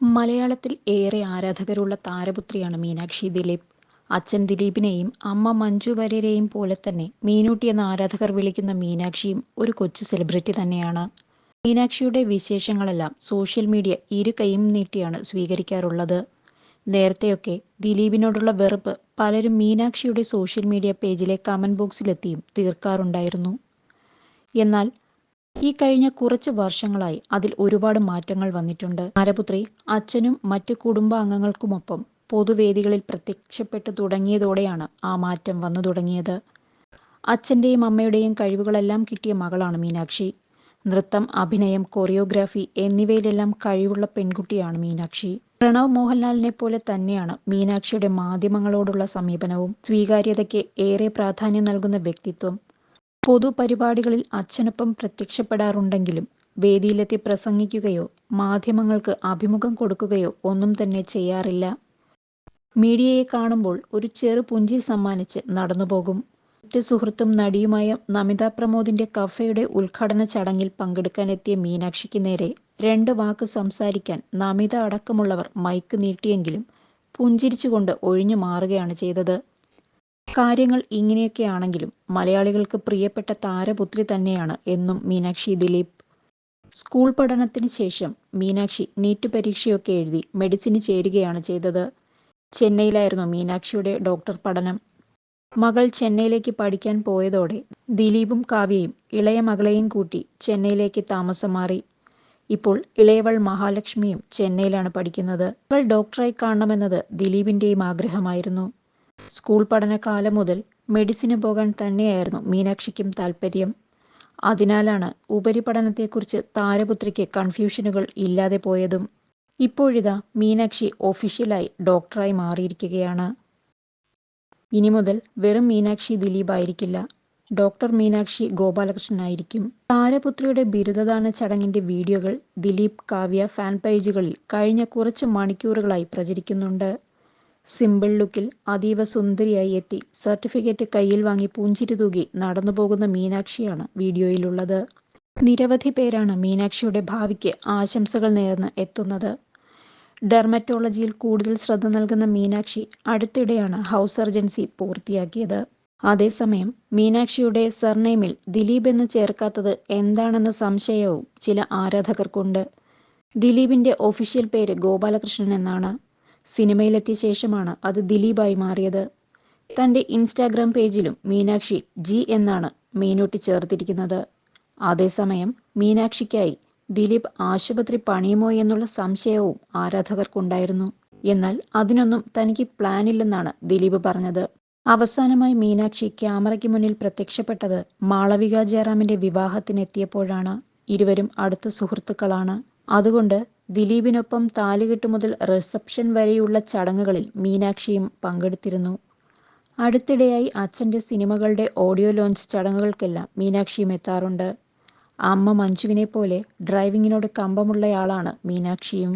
മലയാളത്തിൽ ഏറെ ആരാധകരുള്ള താരപുത്രിയാണ് മീനാക്ഷി ദിലീപ്. അച്ഛൻ ദിലീപിനെയും അമ്മ മഞ്ജു വാര്യരെയും പോലെ തന്നെ മീനൂട്ടി എന്ന ആരാധകർ വിളിക്കുന്ന മീനാക്ഷിയും ഒരു കൊച്ചു സെലിബ്രിറ്റി തന്നെയാണ്. മീനാക്ഷിയുടെ വിശേഷങ്ങളെല്ലാം സോഷ്യൽ മീഡിയ ഇരു കൈയും നീട്ടിയാണ് സ്വീകരിക്കാറുള്ളത്. നേരത്തെയൊക്കെ ദിലീപിനോടുള്ള വെറുപ്പ് പലരും മീനാക്ഷിയുടെ സോഷ്യൽ മീഡിയ പേജിലെ കമന്റ് ബോക്സിലെത്തിയും തീർക്കാറുണ്ടായിരുന്നു. എന്നാൽ ഈ കഴിഞ്ഞ കുറച്ച് വർഷങ്ങളായി അതിൽ ഒരുപാട് മാറ്റങ്ങൾ വന്നിട്ടുണ്ട്. താരപുത്രി അച്ഛനും മറ്റ് കുടുംബാംഗങ്ങൾക്കുമൊപ്പം പൊതുവേദികളിൽ പ്രത്യക്ഷപ്പെട്ടു തുടങ്ങിയതോടെയാണ് ആ മാറ്റം വന്നു തുടങ്ങിയത്. അച്ഛന്റെയും അമ്മയുടെയും കഴിവുകളെല്ലാം കിട്ടിയ മകളാണ് മീനാക്ഷി. നൃത്തം, അഭിനയം, കൊറിയോഗ്രാഫി എന്നിവയിലെല്ലാം കഴിവുള്ള പെൺകുട്ടിയാണ് മീനാക്ഷി. പ്രണവ് മോഹൻലാലിനെ പോലെ തന്നെയാണ് മീനാക്ഷിയുടെ മാധ്യമങ്ങളോടുള്ള സമീപനവും. സ്വീകാര്യതയ്ക്ക് ഏറെ പ്രാധാന്യം നൽകുന്ന വ്യക്തിത്വം. പൊതുപരിപാടികളിൽ അച്ഛനൊപ്പം പ്രത്യക്ഷപ്പെടാറുണ്ടെങ്കിലും വേദിയിലെത്തി പ്രസംഗിക്കുകയോ മാധ്യമങ്ങൾക്ക് അഭിമുഖം കൊടുക്കുകയോ ഒന്നും തന്നെ ചെയ്യാറില്ല. മീഡിയയെ കാണുമ്പോൾ ഒരു ചെറു പുഞ്ചിരി സമ്മാനിച്ച് നടന്നുപോകും. സുഹൃത്തും നടിയുമായ നമിത പ്രമോദിന്റെ കഫേയുടെ ഉദ്ഘാടന ചടങ്ങിൽ പങ്കെടുക്കാനെത്തിയ മീനാക്ഷിക്ക് നേരെ രണ്ട് വാക്ക് സംസാരിക്കാൻ നമിത അടക്കമുള്ളവർ മൈക്ക് നീട്ടിയെങ്കിലും പുഞ്ചിരിച്ചുകൊണ്ട് ഒഴിഞ്ഞു മാറുകയാണ് ചെയ്തത്. കാര്യങ്ങൾ ഇങ്ങനെയൊക്കെയാണെങ്കിലും മലയാളികൾക്ക് പ്രിയപ്പെട്ട താരപുത്രി തന്നെയാണ് എന്നും മീനാക്ഷി ദിലീപ്. സ്കൂൾ പഠനത്തിന് ശേഷം മീനാക്ഷി നീറ്റ് പരീക്ഷയൊക്കെ എഴുതി മെഡിസിന് ചേരുകയാണ് ചെയ്തത്. ചെന്നൈയിലായിരുന്നു മീനാക്ഷിയുടെ ഡോക്ടർ പഠനം. മകൾ ചെന്നൈയിലേക്ക് പഠിക്കാൻ പോയതോടെ ദിലീപും കാവ്യയും ഇളയ മകളെയും കൂട്ടി ചെന്നൈയിലേക്ക് താമസം മാറി. ഇപ്പോൾ ഇളയവൾ മഹാലക്ഷ്മിയും ചെന്നൈയിലാണ് പഠിക്കുന്നത്. അവൾ ഡോക്ടറായി കാണണമെന്നത് ദിലീപിന്റെയും ആഗ്രഹമായിരുന്നു. സ്കൂൾ പഠനകാലം മുതൽ മെഡിസിന് പോകാൻ തന്നെയായിരുന്നു മീനാക്ഷിക്കും താല്പര്യം അതിനാലാണ് ഉപരിപഠനത്തെക്കുറിച്ച് താരപുത്രിക്ക് കൺഫ്യൂഷനുകൾ ഇല്ലാതെ പോയതും. ഇപ്പോഴിതാ മീനാക്ഷി ഒഫീഷ്യലായി ഡോക്ടറായി മാറിയിരിക്കുകയാണ്. ഇനി മുതൽ വെറും മീനാക്ഷി ദിലീപ് ആയിരിക്കില്ല. ഡോക്ടർ മീനാക്ഷി ഗോപാലകൃഷ്ണനായിരിക്കും. താരപുത്രിയുടെ ബിരുദദാന ചടങ്ങിന്റെ വീഡിയോകൾ ദിലീപ്, കാവ്യ ഫാൻ പേജുകളിൽ കഴിഞ്ഞ കുറച്ച് മണിക്കൂറുകളായി പ്രചരിക്കുന്നുണ്ട്. സിമ്പിൾ ലുക്കിൽ അതീവ സുന്ദരിയായി എത്തി സർട്ടിഫിക്കറ്റ് കയ്യിൽ വാങ്ങി പുഞ്ചിരി തൂകി നടന്നു പോകുന്ന മീനാക്ഷിയാണ് വീഡിയോയിലുള്ളത്. നിരവധി പേരാണ് മീനാക്ഷിയുടെ ഭാവിക്ക് ആശംസകൾ നേർന്ന് എത്തുന്നത്. ഡെർമറ്റോളജിയിൽ കൂടുതൽ ശ്രദ്ധ നൽകുന്ന മീനാക്ഷി അടുത്തിടെയാണ് ഹൗസ് സർജൻസി പൂർത്തിയാക്കിയത്. അതേസമയം മീനാക്ഷിയുടെ സർനെയിമിൽ ദിലീപ് എന്ന് ചേർക്കാത്തത് എന്താണെന്ന സംശയവും ചില ആരാധകർക്കുണ്ട്. ദിലീപിന്റെ ഒഫീഷ്യൽ പേര് ഗോപാലകൃഷ്ണൻ എന്നാണ്. സിനിമയിലെത്തിയ ശേഷമാണ് അത് ദിലീപായി മാറിയത്. തന്റെ ഇൻസ്റ്റാഗ്രാം പേജിലും മീനാക്ഷി ജി എന്നാണ് മീനൂട്ടി ചേർത്തിരിക്കുന്നത്. അതേസമയം മീനാക്ഷിക്കായി ദിലീപ് ആശുപത്രി പണിയുമോ എന്നുള്ള സംശയവും ആരാധകർക്കുണ്ടായിരുന്നു. എന്നാൽ അതിനൊന്നും തനിക്ക് പ്ലാനില്ലെന്നാണ് ദിലീപ് പറഞ്ഞത്. അവസാനമായി മീനാക്ഷി ക്യാമറയ്ക്ക് മുന്നിൽ പ്രത്യക്ഷപ്പെട്ടത് മാളവിക ജയറാമിന്റെ വിവാഹത്തിനെത്തിയപ്പോഴാണ്. ഇരുവരും അടുത്ത സുഹൃത്തുക്കളാണ്. അതുകൊണ്ട് ദിലീപിനൊപ്പം താലികെട്ട് മുതൽ റിസപ്ഷൻ വരെയുള്ള ചടങ്ങുകളിൽ മീനാക്ഷിയും പങ്കെടുത്തിരുന്നു. അടുത്തിടെയായി അച്ഛന്റെ സിനിമകളുടെ ഓഡിയോ ലോഞ്ച് ചടങ്ങുകൾക്കെല്ലാം മീനാക്ഷിയും എത്താറുണ്ട്. അമ്മ മഞ്ജുവിനെ പോലെ ഡ്രൈവിങ്ങിനോട് കമ്പമുള്ളയാളാണ് മീനാക്ഷിയും.